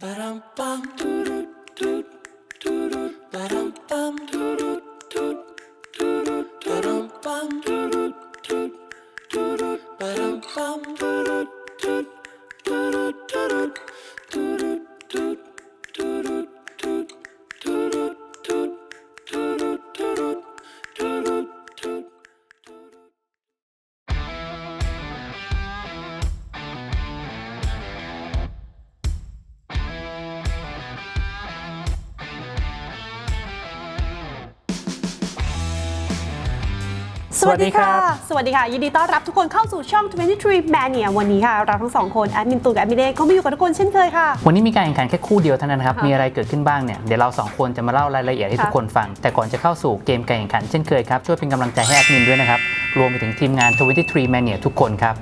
Ba-dum-bum. สวัสดีค่ะ สวัสดีค่ะ ยินดีต้อนรับทุกคนเข้าสู่ช่อง 23 Mania วันนี้ค่ะ เราทั้งสองคน แอดมินตูนกับแอดมินเดย์ก็มาอยู่กับทุกคนเช่นเคยค่ะ วันนี้มีการแข่งขันแค่คู่เดียวเท่านั้นนะครับค่ะมีอะไรเกิดขึ้นบ้างเนี่ย เดี๋ยวเราสองคนจะมาเล่ารายละเอียดให้ค่ะทุกคนฟัง แต่ก่อนจะเข้าสู่เกมการแข่งขันเช่นเคยครับ ช่วยเป็นกำลังใจให้แอดมินด้วยนะครับ รวมไปถึงทีมงาน 23 Mania ทุกคนครับ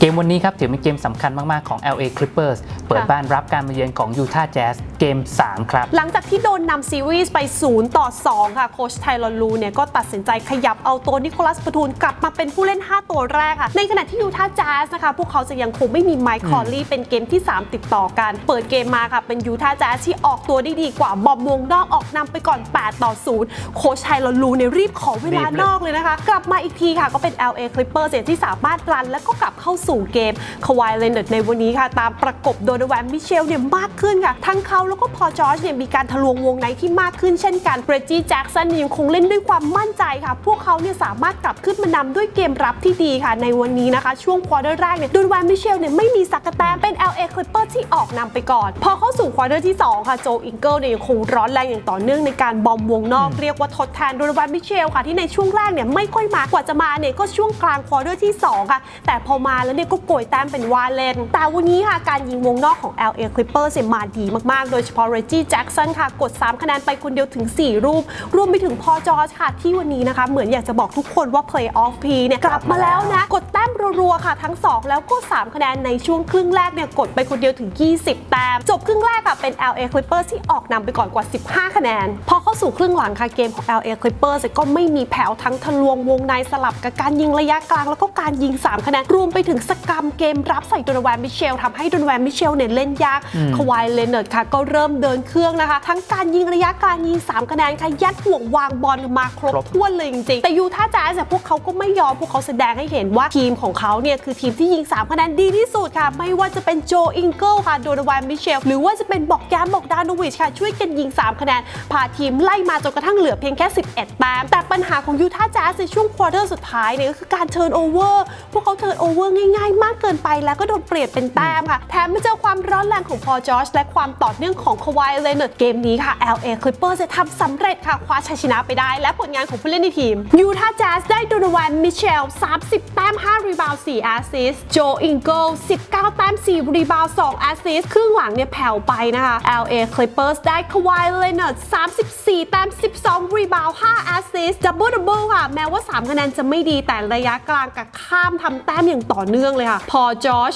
เกมวันนี้ครับถือเป็นเกมสำคัญมาก ๆ ของ LA Clippers เปิดบ้านรับการมาเยือนของ Utah Jazz เกม 3 ครับ หลังจากที่โดนนำซีรีส์ไป 0 ต่อ 2 ค่ะโคชไทลอนลูเนี่ยก็ตัดสินใจขยับเอาตัวนิโคลัสปทูนกลับมาเป็นผู้เล่น 5 ตัวแรกค่ะ ในขณะที่ยูทาห์แจ๊สนะคะ พวกเขาจะยังคงไม่มีไมค์คอลลี่เป็นเกมที่ 3 ติดต่อกัน เปิดเกมมาค่ะเป็นยูทาห์แจ๊สที่ออกตัวได้ดีกว่าบอมวงนอกออกนำไปก่อน 8 ต่อ 0 โคชไทลอนลูเนี่ยรีบขอเวลานอกเลยนะคะ กลับมาอีกทีค่ะก็เป็น LA Clippers ที่สามารถรันแล้วก็กลับเข้าสู่เกมคาวายเลนเดอร์ในวันนี้ค่ะ ตามประกบโดนแวนมิเชลเนี่ยมากขึ้นค่ะ ทั้งเขาแล้วก็พอจอร์จเนี่ยมีการทะลวงวงในที่มากขึ้นเช่นกันเบรจี้แจ็กสันยังคงเล่นด้วยความมั่นใจค่ะ พวกเขาเนี่ยสามารถกลับขึ้นมานำด้วยเกมรับที่ดีค่ะ ในวันนี้นะคะ ช่วงควอเตอร์แรกเนี่ยโดนแวนมิเชลเนี่ยไม่มีสักกะแตมเป็น LA Clippers ที่ออกนำไปก่อน พอเข้าสู่ควอเตอร์ที่ 2 ค่ะโจอิงเกิลเนี่ยยังคงร้อนแรงอย่างต่อเนื่องในการบอมวงนอกเรียกว่าทดแทนโดนแวนมิเชลค่ะที่ในช่วงแรกเนี่ยไม่ค่อยมากว่าจะมาเนี่ยก็ช่วงกลางควอเตอร์ที่สองค่ะแต่พอมาแล้วเนี่ยก็โกยแต้มเป็นวาเลนแต่วันนี้ค่ะการยิงวงนอกของ LA Clippers เนี่ยมาดีมากๆ โดยเฉพาะ Reggie Jackson ค่ะ กด 3 คะแนนไปคนเดียวถึง 4 รูป รวมไปถึงพอจอร์ค่ะ ที่วันนี้นะคะ เหมือนอยากจะบอกทุกคนว่า Playoff P เนี่ยกลับมาแล้วนะ กดแต้มรัวๆค่ะ ทั้ง 2 แล้วก็ 3 คะแนนในช่วงครึ่งแรกเนี่ยกดไปคนเดียวถึง 20 แต้ม จบครึ่งแรกค่ะเป็น LA Clippers ที่ออกนำไปก่อนกว่า 15 คะแนน พอเข้าสู่ครึ่งหลังค่ะเกมของ LA Clippers ก็ไม่มีแผ่วทั้งทะลวงวงในสลับกับการยิงระยะกลางแล้วก็การยิง 3 คะแนนรวมไปถึงสกรรมเกมรับใส่โดนแวนมิเชลทำให้โดนแวนมิเชลเนี่ยเล่นยากคาวายเลนเนอร์ดค่ะ ก็เริ่มเดินเครื่องนะคะ ทั้งการยิงระยะกางยิง 3 คะแนนค่ะ ยัดห่วงวางบอลมาครบถ้วนเลยจริงๆ แต่ยูท่าแจ๊สเนี่ยพวกเขาก็ไม่ยอม พวกเขาแสดงให้เห็นว่าทีมของเขาเนี่ย คือทีมที่ยิง 3 คะแนนดีที่สุดค่ะ ไม่ว่าจะเป็นโจอิงเกิลค่ะโดนแวนมิเชลหรือว่าจะเป็นบอกยานบอกดาโนวิชค่ะช่วยกันยิง 3 คะแนนพาทีมไล่มาจนกระทั่งเหลือเพียงแค่ 11แต้มแต่ปัญหาของยูท่าแจ๊สในช่วงควอเตอร์สุดท้ายเนี่ยก็คือการเทิร์นโอเวอร์พวกเขาเทิร์นโอเวอร์ง่ายๆมากเกินไปแล้วก็โดนเปลี่ยนเป็นแต้มค่ะ แถมไม่เจอความร้อนแรงของพอจอชและความต่อเนื่องของคาวายเลนเนอร์ดเกมนี้ค่ะ LA Clippers จะทำสำเร็จค่ะคว้าชัยชนะไปได้ และผลงานของผู้เล่นในทีมยูทาห์แจ๊สได้โดนวันมิเชล 30 แต้ม 5 รีบาวด์4แอสซิสต์โจอิงเกิล 19 แต้ม 4 รีบาวด์2แอสซิสต์ครึ่งหลังเนี่ยแผ่วไปนะคะ LA Clippers ได้คาวายเลนเนอร์ด34 แต้ม 12 รีบาวด์5แอสซิสต์ดับเบิลดับเบิลค่ะ แม้ว่า 3 คะแนนจะไม่ดีแต่ระยะกลางกับข้ามทำแต้มอย่างต่อเนื่องเลยค่ะ พอจอช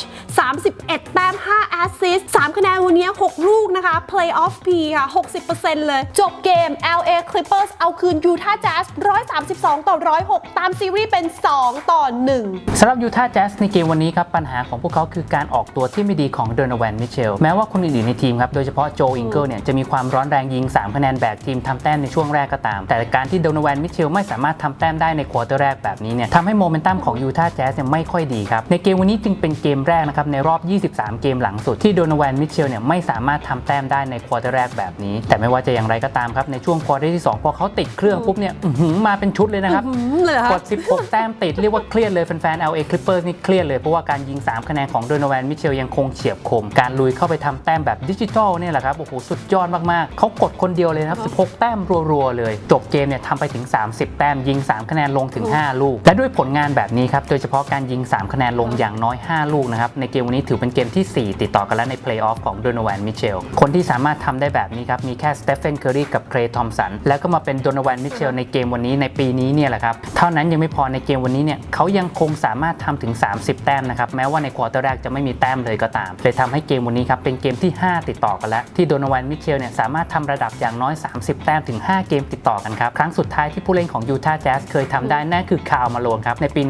31 แต้ม 5 แอสซิสต์3คะแนนวันนี้ 6 ลูกนะคะ Playoff P ค่ะ 60%เลย จบเกม LA Clippers เอาคืน Utah Jazz 132 ต่อ 106 ตามซีรีส์เป็น 2 ต่อ 1สำหรับยูทาห์แจ๊สในเกมวันนี้ครับ ปัญหาของพวกเขาคือการออกตัวที่ไม่ดีของเดนแวนมิเชลแม้ว่าคนอื่นๆในทีมครับ โดยเฉพาะโจอิงเกิลเนี่ยจะมีความร้อนแรงยิง 3 คะแนนแบกทีมทำแต้มในช่วงแรกก็ตาม แต่การที่เดนแวนมิเชลไม่สามารถทำแต้มได้ในควอเตอร์แรกแบบนี้เนี่ยทำให้โมเมนตัมของยูทาห์แจ๊สเนี่ยไม่ค่อยดีครับในเกมวันนี้จึงเป็นเกมแรกนะครับในรอบ 23 เกมหลังสุดที่โดนแวนมิเชลเนี่ยไม่สามารถทำแต้มได้ในควอเตอร์แรกแบบนี้ แต่ไม่ว่าจะอย่างไรก็ตามครับในช่วงควอเตอร์ที่สองพอเขาติดเครื่องปุ๊บเนี่ยอื้อหือมาเป็นชุดเลยนะครับอืมเลยเหรอคะกด 16 แต้มติดเรียกว่าเครียดเลยแฟนๆ LA Clippers นี่เครียดเลยเพราะว่าการยิง 3 คะแนนของโดนแวนมิเชลยังคงเฉียบคม การลุยเข้าไปทำแต้มแบบดิจิทัลเนี่ยแหละครับโอ้โหสุดยอดมากๆเขากดคนเดียวเลยนะครับ16 แต้มรัวๆเลย จบเกมเนี่ยทำไปถึง 30 แต้มยิง 3 คะแนนลงถึง 5 ลูกและด้วยผลงานแบบนี้ครับโดยเฉพาะการยิง 3 คะแนนลงอย่างน้อย 5 ลูกนะครับ ในเกมวันนี้ถือเป็นเกมทีสี่ 4 ติดต่อกันแล้วในเพลย์ออฟของโดนแวนมิเชล คนที่สามารถทำได้แบบนี้ครับ มีแค่สเตฟเฟนเคอรีกับเครย์ทอมสัน แล้วก็มาเป็นโดนแวนมิเชลในเกมวันนี้ในปีนี้เนี่ยแหละครับ เท่านั้นยังไม่พอในเกมวันนี้เนี่ยเขายังคงสามารถทำถึง 30 แต้มนะครับ แม้ว่าในควอเตอร์แรกจะไม่มีแต้มเลยก็ตามเลยทำให้เกมวันนี้ครับเป็นเกมที่ 5 ติดต่อกันแล้วที่โดนแวนมิเชลเนี่ยสามารถทำระดับอย่างน้อย 30 แต้มถึง 5 เกมติดต่อกันครับครั้งสุดท้ายที่ผู้เล่นของยูทาห์แจ๊สเคยทำได้นั่นคือคาร์มาโลนครับในปี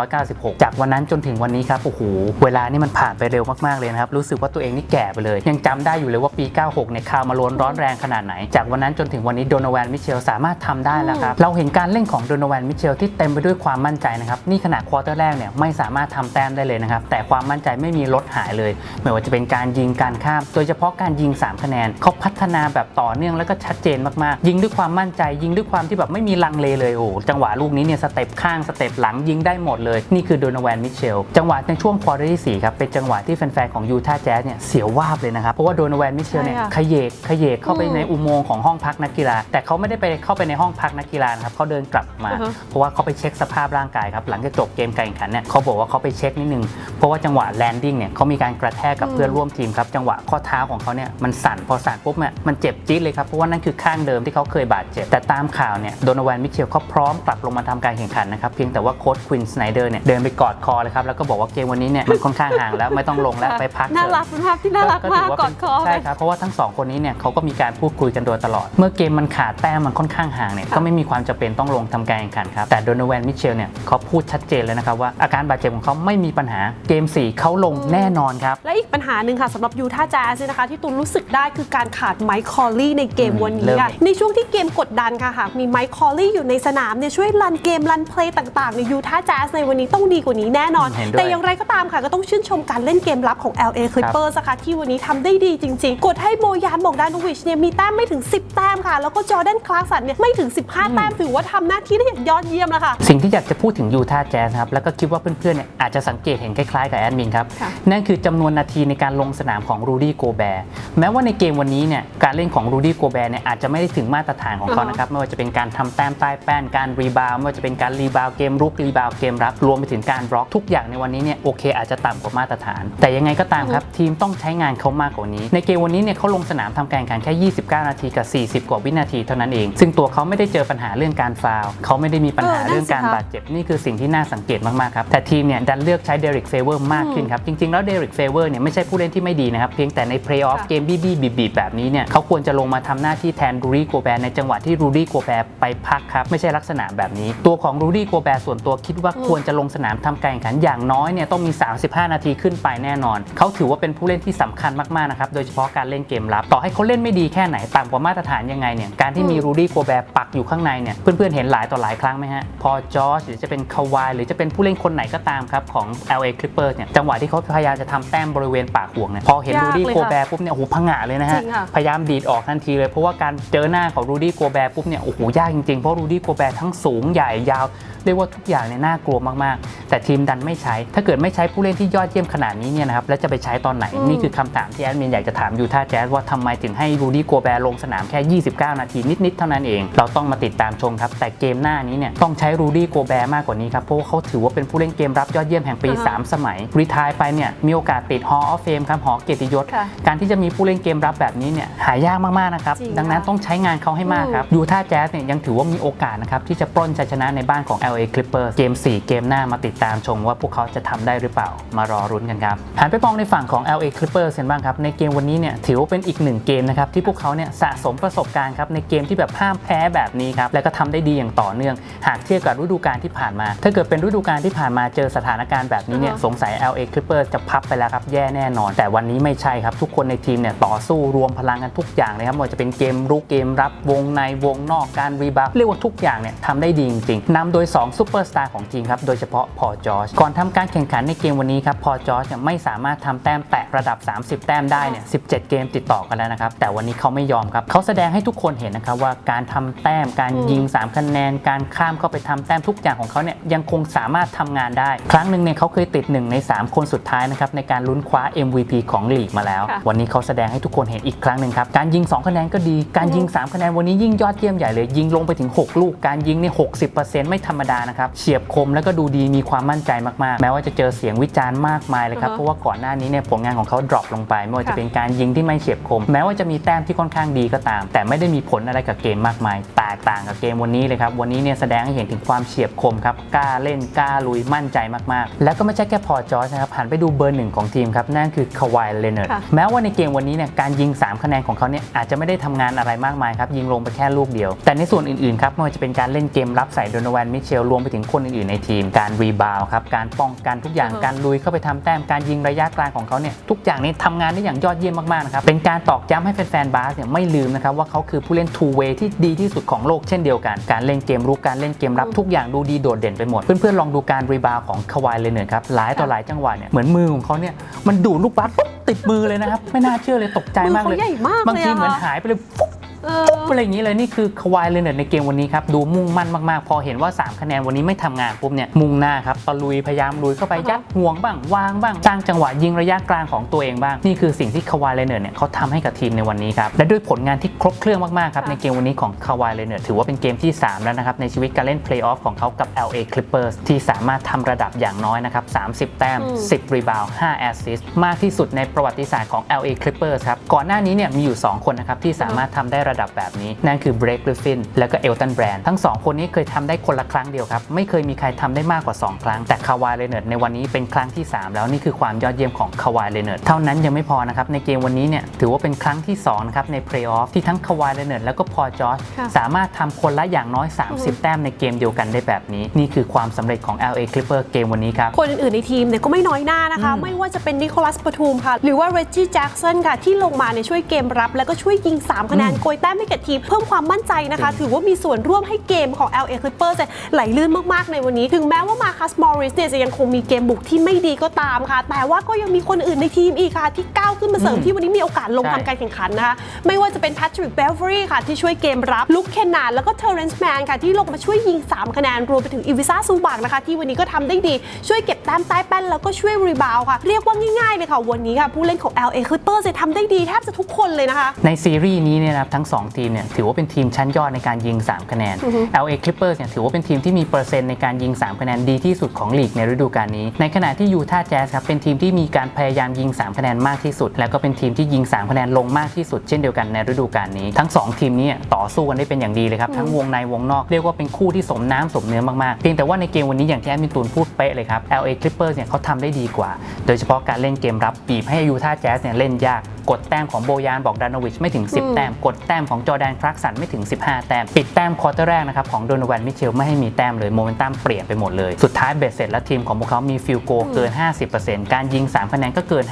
1996 จากวันนั้นจนถึงวันนี้ครับโอ้โหเวลานี่มันผ่านไปเร็วมากๆเลยนะครับรู้สึกว่าตัวเองนี่แก่ไปเลย ยังจำได้อยู่เลยว่าปี 96เนี่ยข่าวมาโลนร้อนแรงขนาดไหน จากวันนั้นจนถึงวันนี้โดนแวนมิเชลสามารถทำได้แล้วครับเราเห็นการเล่นของโดนแวนมิเชลที่เต็มไปด้วยความมั่นใจนะครับนี่ขนาดควอเตอร์แรกเนี่ยไม่สามารถทำแต้มได้เลยนะครับแต่ความมั่นใจไม่มีลดหายเลยไม่ว่าจะเป็นการยิงการข้าม โดยเฉพาะการยิง 3 คะแนนเขาพัฒนาแบบต่อเนื่องแล้วก็ชัดเจนมากๆ ยิงด้วยความมั่นใจยิงด้วยความที่แบบไม่มีลังเลเลยโอ้โหจังหวะลูกนี้เนี่ยสเต็ปข้างสเต็ปหลังยิงได้หมดเลย นี่คือโดนแวนมิเชลจังหวะในช่วงควอเตอร์ที่4ครับเป็นจังหวะที่แฟนๆของยูทาห์แจ๊สเนี่ยเสียววาบเลยนะครับ เพราะว่าโดนแวนมิเชลเนี่ยใช่ค่ะขยเยกขยเยกเข้าไปในอุโมงค์ของห้องพักนักกีฬา แต่เขาไม่ได้ไปเข้าไปในห้องพักนักกีฬานะครับเขาเดินกลับมาอือฮะเพราะว่าเขาไปเช็คสภาพร่างกายครับหลังจากจบเกมการแข่งขันเนี่ยเขาบอกว่าเขาไปเช็คนิดนึงเพราะว่าจังหวะแลนดิ้งเนี่ยเขามีการกระแทกกับเพื่อนร่วมทีมครับจังหวะข้อเท้าของเขาเนี่ยมันสั่นพอสั่นปุ๊บเนี่ยมันเจ็บจี๊ดเลยครับเพราะว่านั่นคือข้างเดิมที่เขาเคยบาดเจ็บแต่ตามข่าวเนี่ยโดนแวนมิเชลเขาพร้อมกลับลงมาทำการแข่งขันนะครับเพียงแต่ว่าโค้ชควินสไนเดอร์เนี่ยเดินไปกอดคอเลยครับแล้วก็บอกว่าเกมวันนี้เนี่ยมันค่อนข้างห่างแล้วไม่ต้องลงแล้วไปพักเถน่าอะรักเป็นภาพที่น่ารักมากถืว่กอดคอใช่ครับ เพราะว่าทั้งสองคนนี้เนี่ยเขาก็มีการพูดคุยกันโดยตลอด เมื่อเกมมันขาดแต้มมันค่อนข้างห่างเนี่ยก็ไม่มีความจำเป็นต้องลงทำการแข่งขันครับ แต่โดนแวนมิเชลเนี่ยเขาพูดชัดเจนเลยนะครับว่าอาการบาดเจ็บของเขาไม่มีปัญหาเกม 4 เขาลงแน่นอนครับ และอีกปัญหาหนึ่งค่ะสำหรับยูท่าแจ๊สเนี่ยนะคะ ที่ตูนรู้สึกได้คือการขาดไมค์คอลลี่ในเกมอืมวันเริ่นี้มค่ะในช่วงที่เกมกดดันค่ะหากมีไมค์คอลลี่อยู่ในสนามเนี่ยช่วยรันเกมรันเพลย์ต่างๆในยูท่าแจ๊สในวันนี้ต้องดีกว่านี้แน่นอนเห็นด้วย แต่อย่างไรก็ตามค่ะ ก็ต้องชื่นชมการเล่นเกมรับของ LA Clippers นะคะที่วันนี้ทำได้ดีจริงๆ กดให้โบยานบอกดานวิชเนี่ยมีแต้มไม่ถึง 10 แต้มค่ะ แล้วก็จอร์แดนคลาสสันเนี่ยไม่ถึง 15 แต้มถือว่าทำหน้าที่ได้อย่างยอดเยี่ยมแล้วค่ะ สิ่งที่อยากจะพูดถึงยูทาห์แจ๊สครับ แล้วก็คิดว่าเพื่อนๆเนี่ยอาจจะสังเกตเห็นคล้ายๆกับแอดมินครับ ค่ะ นั่นคือจำนวนนาทีในการลงสนามของรูดี้โกแบร์แม้ว่าในเกมวันนี้เนี่ยการเล่นของรูดี้โกแบร์เนี่ยอาจจะไม่ได้ถึงมาตรฐานของเขาอ่าฮะนะครับ ไม่ว่าจะเป็นการทำแต้มใต้แป้นการรีบาวด์ไม่ว่าจะเป็นการรีบาวด์เกมรุกรีบาวด์เกมรับรวมไปถึงการบล็อกทุกอย่างในวันนี้เนี่ยโอเคอาจจะต่ำกว่ามาตรฐาน แต่ยังไงก็ตามครับทีมต้องใช้งานเขามากกว่านี้ ในเกมวันนี้เนี่ยเขาลงสนามทำการแข่งขันแค่ 29 นาทีกับ 40 กว่าวินาทีเท่านั้นเอง ซึ่งตัวเขาไม่ได้เจอปัญหาเรื่องการฟาวล์เขาไม่ได้มีปัญหาเออนั่นเรื่องการสิคะบาดเจ็บนี่คือสิ่งที่น่าสังเกตมากๆครับแต่ทีมเนี่ยดันเลือกใช้เดริกเฟเวอร์มากขึ้นครับจริงๆแล้วเดริกเฟเวอร์เนี่ยไม่ใช่ผู้เล่นที่ไม่ดีนะครับเพียงแต่ในเพลย์ออฟค่ะเกมบี้ๆบีบๆแบบนี้เนี่ยเขาควรจะลงมาทำหน้าที่แทนรูดี้โกแบร์ในจังหวะที่รูดี้โกแบร์ไปพักครับไม่ใช่ลักษณะแบบนี้ ตัวของรูดี้โกแบร์ส่วนตัวคิดว่าควรจะลงสนามทำการแข่งขันอย่างน้อยเนี่ยต้องมี 35 นาทีขึ้นไปแน่นอน เขาถือว่าเป็นผู้เล่นที่สำคัญมากๆนะครับโดยเฉพาะการเล่นเกมรับ ต่อให้เขาเล่นไม่ดีแค่ไหนต่ำกว่ามาตรฐานยังไงเนี่ยการที่มีรูดี้โกแบร์ปักอยู่ข้างในเนี่ยเพื่อนๆเห็นหลายต่อหลายครั้งไหมฮะพอจอร์จหรือจะเป็นคาวายหรือจะเป็นผู้เล่นคนไหนก็ตามครับของ LA Clippers เนี่ยจังหวะที่เขาพยายามจะทำแต้มบริเวณปากห่วงเนี่ยพอเห็นยากรูดี้เลยโกค่ะแบร์ปุ๊บเนี่ยโอ้โหพังงะเลยนะฮะจริงค่ะพยายามดีดออกทันทีเลยเพราะว่าการเจอหน้าของรูดี้โกแบร์ปุ๊บเนี่ยโอ้โหยากจริงๆเพราะรูดี้โกแบร์ทั้งสูงใหญ่ยาวเรียกว่าทุกอย่างเนี่ยน่ากลัวมากๆ แต่ทีมดันไม่ใช้ ถ้าเกิดไม่ใช้ผู้เล่นที่ยอดเยี่ยมขนาดนี้เนี่ยนะครับแล้วจะไปใช้ตอนไหนอืมนี่คือคำถามที่แอดมินอยากจะถามยูท่าแจ๊สว่าทำไมถึงให้รูดี้โกแบร์ลงสนามแค่ 29 นาทีนิดๆเท่านั้นเอง เราต้องมาติดตามชมครับ แต่เกมหน้านี้เนี่ยต้องใช้รูดี้โกแบร์มากกว่านี้ครับเพราะว่าเขาถือว่าเป็นผู้เล่นเกมรับยอดเยี่ยมแห่งปีอ่าฮะสามสมัยรีทายไปเนี่ยมีโอกาสติด Hall of Fame ครับหอเกียรติยศค่ะการที่จะมีผู้เล่นเกมรับแบบนี้เนี่ยหายากมากๆนะครับจริงดังนั้นค่ะต้องใช้งานเขาให้มากครับยูท่าแจ๊สเนี่ยยังถือว่ามีโอกาสนะครับที่จะปล้นชัยชนะในบ้านของ LA Clippers เกม 4 เกมหน้ามาติดตามชมว่าพวกเขาจะทำได้หรือเปล่า มารอรุ้นกันครับหันไปมองในฝั่งของ LA Clippers กันบ้างครับ ในเกมวันนี้เนี่ยถือว่าเป็นอีกหนึ่งเกมนะครับที่พวกเขาเนี่ยสะสมประสบการณ์ครับในเกมที่แบบห้ามแพ้แบบนี้ครับและก็ทำได้ดีอย่างต่อเนื่อง หากเทียบกับฤดูกาลที่ผ่านมา ถ้าเกิดเป็นฤดูกาลที่ผ่านมาเจอสถานการณ์แบบนี้เนี่ยอ่าฮะสงสัย LA Clippers จะพับไปแล้วครับแย่แน่นอน แต่วันนี้ไม่ใช่ครับทุกคนในทีมเนี่ยต่อสู้รวมพลังกันทุกอย่างเลยครับไม่ว่าจะเป็นเกมรุกเกมรับวงในวงนอกการรีบาวด์เรียกว่าทุกอย่างเนี่ยทำได้ดีจริงๆนำโดย2ซูเปอร์สตาร์ของทีมครับ โดยเฉพาะพอจอร์จก่อนทำการแข่งขันในเกมวันนี้ครับ พอจอร์จเนี่ยไม่สามารถทำแต้มแตะระดับ 30 แต้มได้เนี่ย 17 เกมติดต่อกันแล้วนะครับ แต่วันนี้เขาไม่ยอมครับ เขาแสดงให้ทุกคนเห็นนะครับว่าการทำแต้ม การยิง 3 คะแนน การข้ามเข้าไปทำแต้มทุกอย่างของเขาเนี่ยยังคงสามารถทำงานได้ ครั้งหนึ่งเนี่ยเขาเคยติด 1 ใน 3 คนสุดท้ายนะครับในการลุ้นคว้า MVP ของลีกมาแล้วค่ะวันนี้เขาแสดงให้ทุกคนเห็นอีกครั้งหนึ่งครับ การยิง 2 คะแนนก็ดี การยิง 3 คะแนนวันนี้ยิ่งยอดเยี่ยมใหญ่เลย ยิงลงไปถึง 6 ลูก การยิงเนี่ย60%ไม่ธรรมดานะครับเฉียบคมแล้วก็ดูดีมีความมั่นใจมากๆ แม้ว่าจะเจอเสียงวิจารณ์มากมายเลยครับอือฮะเพราะว่าก่อนหน้านี้เนี่ยผลงานของเขาดรอปลงไป ไม่ว่าจะค่ะเป็นการยิงที่ไม่เฉียบคม แม้ว่าจะมีแต้มที่ค่อนข้างดีก็ตาม แต่ไม่ได้มีผลอะไรกับเกมมากมาย แตกต่างกับเกมวันนี้เลยครับ วันนี้เนี่ยแสดงให้เห็นถึงความเฉียบคมครับกล้าเล่นกล้าลุยมั่นใจมากๆ แล้วก็ไม่ใช่แค่พอจอร์จนะครับหันไปดูเบอร์หนึ่งของทีมครับนั่นคือคาวายเลเนอร์ค่ะแม้ว่าในเกมวันนี้เนี่ยการยิง 3 คะแนนของเขาเนี่ยอาจจะไม่ได้ทำงานอะไรมากมายครับยิงลงไปแค่ลูกเดียว แต่ในส่วนอื่นๆครับไม่ว่าจะเป็นการเล่นเกมรับใส่โดนแวนมิเชลรวมไปถึงคนอื่นๆในทีม การรีบาวด์ครับการป้องกันทุกอย่างอือฮะการลุยเข้าไปทำแต้มการยิงระยะกลางของเขาเนี่ยทุกอย่างนี้ทำงานได้อย่างยอดเยี่ยมมากๆนะครับเป็นการตอกย้ำให้แฟนๆบาสเนี่ยไม่ลืมนะครับว่าเขาคือผู้เล่น two way ที่ดีที่สุดของโลกเช่นเดียวกัน การเล่นเกมรุกการเล่นเกมรับทุกอย่างดูดีโดดเด่นไปหมด เพื่อนๆลองดูการรีบาวของคาวายเลยเนยครับหลายต่อหลายจังหวะเนี่ยเหมือนมือของเขาเนี่ยมันดูดลูกบาสปุ๊บติดมือเลยนะครับไม่น่าเชื่อเลยตกใจมากเลยมือเขาใหญ่มากเลยอะบางทีเหมือนหายไปเลยฟุ๊บ เอออะไรอย่างนี้เลยนี่คือควายเลยเนในเกมวันนี้ครับดูมุ่งมั่นมากๆ พอเห็นว่า 3 คะแนนวันนี้ไม่ทำงานปุ๊บเนี่ยมุ่งหน้าครับตะลุยพยายามลุยเข้าไปอ่าฮะยัดห่วงบ้างวางบ้างสร้างจังหวะยิงระยะกลางของตัวเองบ้างนี่คือสิ่งที่ควายเลยเนเนี่ยเขาทำให้กับทีมในวันนี้ครับและด้วยผลงานที่ครบเครื่องมากๆครับในเกมวันนี้ของควายเลยเนถือว่าเป็นเกมที่ 3 แล้วนะครับในชีวิตการเล่นเพลย์ออฟของเขากับ LA Clippers ที่สามารถทำระดับอย่างน้อยนะครับ30 แต้มอืม10 รีบาวด์5แอสซิสต์มากที่สุดในประวัติศาสตร์ของ LA Clippers ครับก่อนหน้านี้เนี่ยมีอยู่ 2 คนนะครับที่สามารถทำได้ระดับแบบนี้ นั่นคือ Blake Griffin แล้วก็ Elton Brand ทั้ง 2 คนนี้เคยทำได้คนละครั้งเดียวครับ ไม่เคยมีใครทำได้มากกว่า 2 ครั้ง แต่คาวายเลเน r ร์ในวันนี้เป็นครั้งที่ 3 แล้วนี่คือความยอดเยี่ยมของคาวายเลเน r ร์เท่านั้นยังไม่พอนะครับในเกมวันนี้เนี่ยถือว่าเป็นครั้งที่2นะครับในเพลย์ออฟที่ทั้งคาวายเลเน r ร์แล้วก็พอจอร์จค่ะสามารถทำคนละอย่างน้อย 30 แต้มในเกมเดียวกันได้แบบนี้ นี่คือความสำเร็จของ LA Clipper เกมวันนี้ครับคนอื่นๆในทีมเนี่ยก็ไม่น้อยหน้านะคะอืมไม่ว่าจะเป็นนิโคลัสปทุมค่ะหรือว่าเร g จี้แจ็กสันค่ะที่ลงมาในยช่วยเกมรับ แล้วก็ช่วยยิง 3 คะแนนอืมโกยแต้มให้กับทีม เพิ่มความมั่นใจนะคะจริงถือว่ามีส่วนร่วมให้เกมของ LA Clippers เนี่ยไหลลื่นมากๆในวันนี้ ถึงแม้ว่ามาคัสมอริสเนี่ยจะยังคงมีเกมบุกที่ไม่ดีก็ตามค่ะ แต่ว่าก็ยังมีคนอื่นในทีมอีกค่ะ ที่ก้าวขึ้นมาเสริมอืมที่วันนี้มีโอกาสลงใช่ทำการแข่งขันนะคะไม่ว่าจะเป็นแพทริกเบลฟรีค่ะที่ช่วยเกมรับลุคเคนนานแล้วก็เทอร์เรนซ์แมนค่ะที่ลงมาช่วยยิง 3 คะแนนรวมไปถึงอีวิซ่าซูบักนะคะที่วันนี้ก็ทำได้ดีช่วยเก็บแต้มใต้แป้นแล้วก็ช่วยรีบาวด์ค่ะ เรียกว่าง่ายๆเลยค่ะ วันนี้ค่ะ ผู้เล่นของ LA Clippers จะทำได้ดีแทบจะทุกคนเลยนะคะ ในซีรีส์นี้เนี่ยนะครับทั้ง2 ทีมเนี่ยถือว่าเป็นทีมชั้นยอดในการยิง 3 คะแนนอือฮึ LA Clippers เนี่ยถือว่าเป็นทีมที่มีเปอร์เซ็นต์ในการยิง 3 คะแนนดีที่สุดของลีกในฤดูกาลนี้ ในขณะที่ยูทาห์แจ๊สครับเป็นทีมที่มีการพยายามยิง 3 คะแนนมากที่สุด แล้วก็เป็นทีมที่ยิง 3 คะแนนลงมากที่สุดเช่นเดียวกันในฤดูกาลนี้ ทั้ง 2 ทีมเนี้ต่อสู้กันได้เป็นอย่างดีเลยครับทั้งวงในวงนอกเรียกว่าเป็นคู่ที่สมน้ำสมเนื้อมากๆเพียงแต่ว่าในเกมวันนี้อย่างที่แอดมินตูนพูดเป๊ะเลยครับ LA Clippers เนี่ยเขาทำได้ดีกว่า โดยเฉพาะการเล่นเกมรับบีบให้ยูทาห์แจ๊สเนี่ยเล่นยาก กดแต้มของโบยานบอกดานโวิชไม่ถึงอืม10 แต้ม กดแต้มของจอร์แดนคลักสันไม่ถึง 15 แต้ม ปิดแต้มควอเตอร์แรกนะครับของโดนแวนมิเชลไม่ให้มีแต้มเลยโมเมนตัมเปลี่ยนไปหมดเลย สุดท้ายเบ็ดเสร็จแล้วทีมของพวกเขามีฟิลโกเกิน 50%การยิง3คะแนนก็เกิน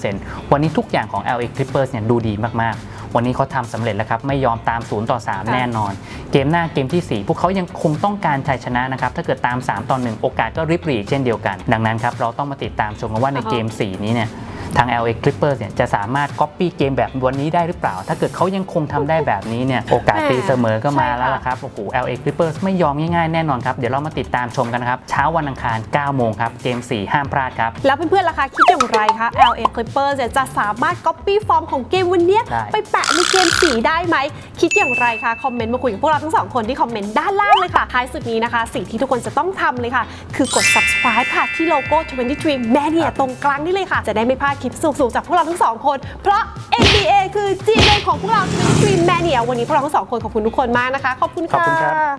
50%วันนี้ทุกอย่างของ LA Clippers เนี่ยดูดีมากๆ วันนี้เขาทำสำเร็จแล้วครับไม่ยอมตาม0ต่อ3 แน่นอน เกมหน้าเกมทีสี่4 พวกเขายังคงต้องการชัยชนะนะครับถ้าเกิดตาม 3ต่อ1โอกาสก็ริบหรี่เช่นเดียวกัน ดังนั้นครับเราต้องมาติดตามชมกันว่าในเกม 4 นี้เนี่ย ทาง LA Clippers เนี่ยจะสามารถ copy เกมแบบวันนี้ได้หรือเปล่า ถ้าเกิดเขายังคงทำได้แบบนี้เนี่ยโอกาสแหม่ตีเสมอก็มาใช่ค่ะแล้วล่ะครับโอ้โห LA Clippers ไม่ยอมง่ายๆแน่นอนครับ เดี๋ยวเรามาติดตามชมกันนะครับ เช้าวันอังคาร 9 โมงครับ เกม 4 ห้ามพลาดครับ แล้วเพื่อนๆล่ะคะคิดอย่างไรคะ LA Clippers เนี่ยจะสามารถ copy ฟอร์มของเกมวันเนี้ยได้ไปแปะในเกม 4 ได้ไหม คิดอย่างไรคะ คอมเมนต์มาคุยกับพวกเราทั้งสองคนที่คอมเมนต์ด้านล่างเลยค่ะท้ายสุดนี้นะคะ สิ่งที่ทุกคนจะต้องทำเลยค่ะ คือกด subscribe ค่ะที่โลโก้ 23 Mania ตรงกลางนี่เลยค่ะจะได้ไม่พลาดคลิปสูงๆจากพวกเราทั้งสองคน เพราะ NBA คือจีนของพวกเราทีมแมเนียวันนี้พวกเราทั้งสองคนขอบคุณทุกคนมากนะคะ ขอบคุณขอบค่ะ คุณครับ